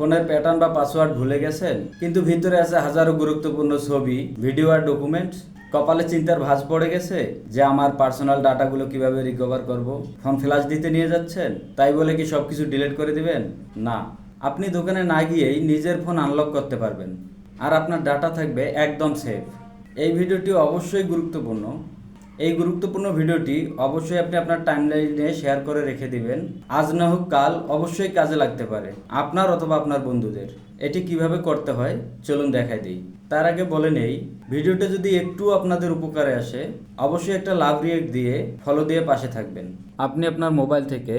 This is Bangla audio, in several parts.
ফোনের প্যাটার্ন বা পাসওয়ার্ড ভুলে গেছেন, কিন্তু ভিতরে আছে হাজারো গুরুত্বপূর্ণ ছবি ভিডিও আর ডকুমেন্ট কপালে চিন্তার ভাঁজ পড়ে গেছে যে আমার পার্সোনাল ডাটাগুলো কীভাবে রিকভার করব। ফোন ফ্ল্যাশ দিতে নিয়ে যাচ্ছেন, তাই বলে কি সব কিছু ডিলিট করে দিবেন? না। আপনি দোকানে না গিয়েই নিজের ফোন আনলক করতে পারবেন। আর আপনার ডাটা থাকবে একদম সেফ এই ভিডিওটি অবশ্যই গুরুত্বপূর্ণ। এই গুরুত্বপূর্ণ ভিডিওটি অবশ্যই আপনি আপনার টাইমলাইনে শেয়ার করে রেখে দিবেন। আজ না হোক কাল অবশ্যই কাজে লাগতে পারে, আপনার অথবা আপনার বন্ধুদের। এটি কীভাবে করতে হয়, চলুন দেখাই দিই। তার আগে বলে নেই, ভিডিওটা যদি একটু আপনাদের উপকারে আসে, অবশ্যই একটা লাভ রিয়েক্ট দিয়ে ফলো দিয়ে পাশে থাকবেন। আপনি আপনার মোবাইল থেকে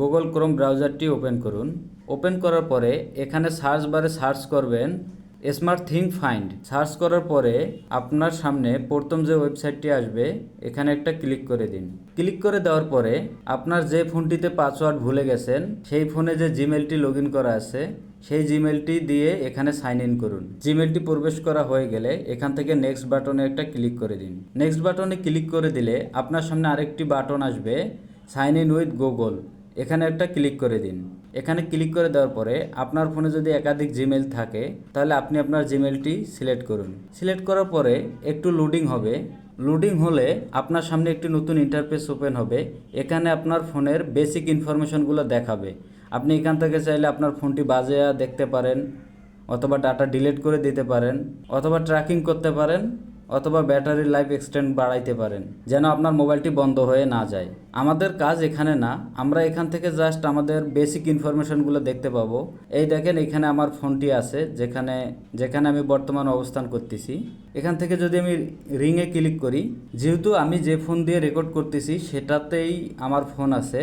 গুগল ক্রোম ব্রাউজারটি ওপেন করুন। ওপেন করার পরে এখানে সার্চ বারে সার্চ করবেন স্মার্ট থিং ফাইন্ড সার্চ করার পরে আপনার সামনে প্রথম যে ওয়েবসাইটটি আসবে, এখানে একটা ক্লিক করে দিন। ক্লিক করে দেওয়ার পরে আপনার যে ফোনটিতে পাসওয়ার্ড ভুলে গেছেন, সেই ফোনে যে জিমেলটি লগ করা আছে, সেই জিমেলটি দিয়ে এখানে সাইন ইন করুন। জিমেলটি প্রবেশ করা হয়ে গেলে এখান থেকে নেক্সট বাটনে একটা ক্লিক করে দিন। নেক্সট বাটনে ক্লিক করে দিলে আপনার সামনে আরেকটি বাটন আসবে সাইন ইন উইথ গুগল এখানে একটা ক্লিক করে দিন। এখানে ক্লিক করে দেওয়ার পরে আপনার ফোনে যদি একাধিক জিমেল থাকে, তাহলে আপনি আপনার জিমেলটি সিলেক্ট করুন। সিলেক্ট করার পরে একটু লোডিং হবে। লোডিং হলে আপনার সামনে একটি নতুন ইন্টারফেস ওপেন হবে। এখানে আপনার ফোনের বেসিক ইনফরমেশনগুলো দেখাবে। আপনি এখান থেকে চাইলে আপনার ফোনটি বাজে দেখতে পারেন, অথবা ডাটা ডিলিট করে দিতে পারেন, অথবা ট্র্যাকিং করতে পারেন। অথবা ব্যাটারির লাইফ এক্সটেন্ড বাড়াইতে পারেন, যেন আপনার মোবাইলটি বন্ধ হয়ে না যায়। আমাদের কাজ এখানে না, আমরা এখান থেকে জাস্ট আমাদের বেসিক ইনফরমেশনগুলো দেখতে পাবো। এই দেখেন এখানে আমার ফোনটি আছে, যেখানে যেখানে আমি বর্তমান অবস্থান করতেছি। এখান থেকে যদি আমি রিংয়ে ক্লিক করি, যেহেতু আমি যে ফোন দিয়ে রেকর্ড করতেছি, সেটাতেই আমার ফোন আছে।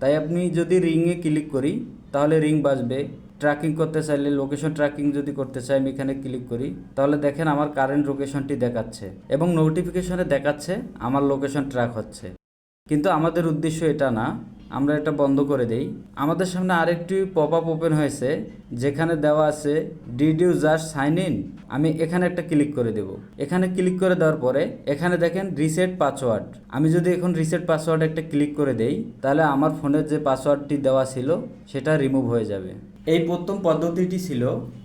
তাই আপনি যদি রিংয়ে ক্লিক করি, তাহলে রিং বাজবে। ট্র্যাকিং করতে চাইলে লোকেশন ট্র্যাকিং যদি করতে চাই আমি এখানে ক্লিক করি, তাহলে দেখেন আমার কারেন্ট লোকেশনটি দেখাচ্ছে এবং নোটিফিকেশনে দেখাচ্ছে আমার লোকেশন ট্র্যাক হচ্ছে। কিন্তু আমাদের উদ্দেশ্য এটা না, আমরা এটা বন্ধ করে দেই। আমাদের সামনে আরেকটি পপ আপ ওপেন হয়েছে, যেখানে দেওয়া আছে did you just sign in আমি এখানে একটা ক্লিক করে দেব। এখানে ক্লিক করে দেওয়ার পরে, এখানে দেখেন রিসেট পাসওয়ার্ড আমি যদি এখন রিসেট পাসওয়ার্ড একটা ক্লিক করে দেই, তাহলে আমার ফোনের যে পাসওয়ার্ডটি দেওয়া ছিল, সেটা রিমুভ হয়ে যাবে। এই প্রথম পদ্ধতিটি ছিল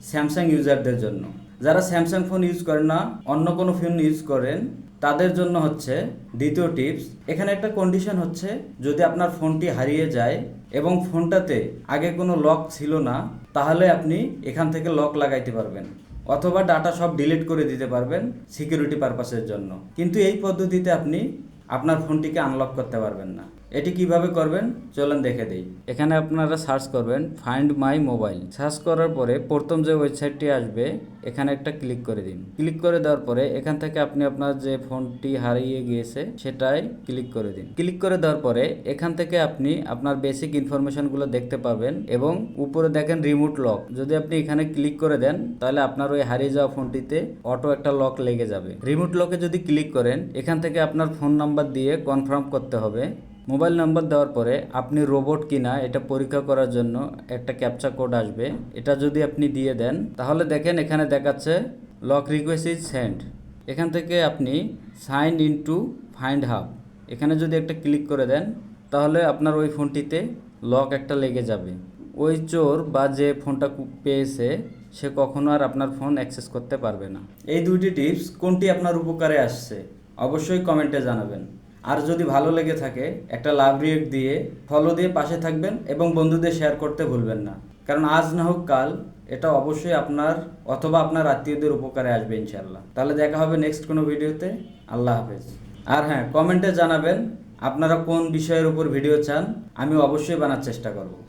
স্যামসাং ইউজারদের জন্য। যারা স্যামসাং ফোন ইউজ করেন না, অন্য কোনো ফোন ইউজ করেন, তাদের জন্য হচ্ছে দ্বিতীয় টিপস। এখানে একটা কন্ডিশন হচ্ছে, যদি আপনার ফোনটি হারিয়ে যায় এবং ফোনটাতে আগে কোনো লক ছিল না, তাহলে আপনি এখান থেকে লক লাগাইতে পারবেন অথবা ডাটা সব ডিলিট করে দিতে পারবেন সিকিউরিটি পারপাসের জন্য। কিন্তু এই পদ্ধতিতে আপনি আপনার ফোনটিকে আনলক করতে পারবেন না। এটি কীভাবে করবেন? চলেন দেখে দেই। এখানে আপনারা সার্চ করবেন ফাইন্ড মাই মোবাইল। সার্চ করার পরে প্রথম যে ওয়েবসাইটটি আসবে, এখানে একটা ক্লিক করে দিন। ক্লিক করে দেওয়ার পরে এখান থেকে আপনি আপনার যে ফোনটি হারিয়ে গিয়েছে সেটাই ক্লিক করে দিন। ক্লিক করে দেওয়ার পরে এখান থেকে আপনি আপনার বেসিক ইনফরমেশনগুলো দেখতে পাবেন এবং উপরে দেখেন রিমোট লক। যদি আপনি এখানে ক্লিক করে দেন, তাহলে আপনার ওই হারিয়ে যাওয়া ফোনটিতে অটো একটা লক লেগে যাবে। রিমোট লকে যদি ক্লিক করেন, এখান থেকে আপনার ফোন নাম্বার দিয়ে কনফার্ম করতে হবে। মোবাইল নাম্বার দেওয়ার পরে আপনি রোবট কিনা এটা পরীক্ষা করার জন্য একটা ক্যাপচা কোড আসবে। এটা যদি আপনি দিয়ে দেন, তাহলে দেখেন এখানে দেখাচ্ছে লক রিকোয়েস্ট ইজ সেন্ড। এখান থেকে আপনি sign in to find hub. এখানে যদি একটা ক্লিক করে দেন, তাহলে আপনার ওই ফোনটিতে লক একটা লেগে যাবে। ওই চোর বা যে ফোনটা পেয়েছে, সে কখনো আর আপনার ফোন অ্যাক্সেস করতে পারবে না। এই দুইটি টিপস কোনটি আপনার উপকারে আসছে, অবশ্যই কমেন্টে জানাবেন। আর যদি ভালো লেগে থাকে, একটা লাভ রিয়েক্ট দিয়ে ফলো দিয়ে পাশে থাকবেন এবং বন্ধুদের শেয়ার করতে ভুলবেন না। কারণ আজ না হোক কাল, এটা অবশ্যই আপনার অথবা আপনার আত্মীয়দের উপকারে আসবে ইনশাল্লাহ তাহলে দেখা হবে নেক্সট কোনো ভিডিওতে। আল্লাহ হাফেজ। আর হ্যাঁ কমেন্টে জানাবেন আপনারা কোন বিষয়ের উপর ভিডিও চান, আমি অবশ্যই বানার চেষ্টা করব।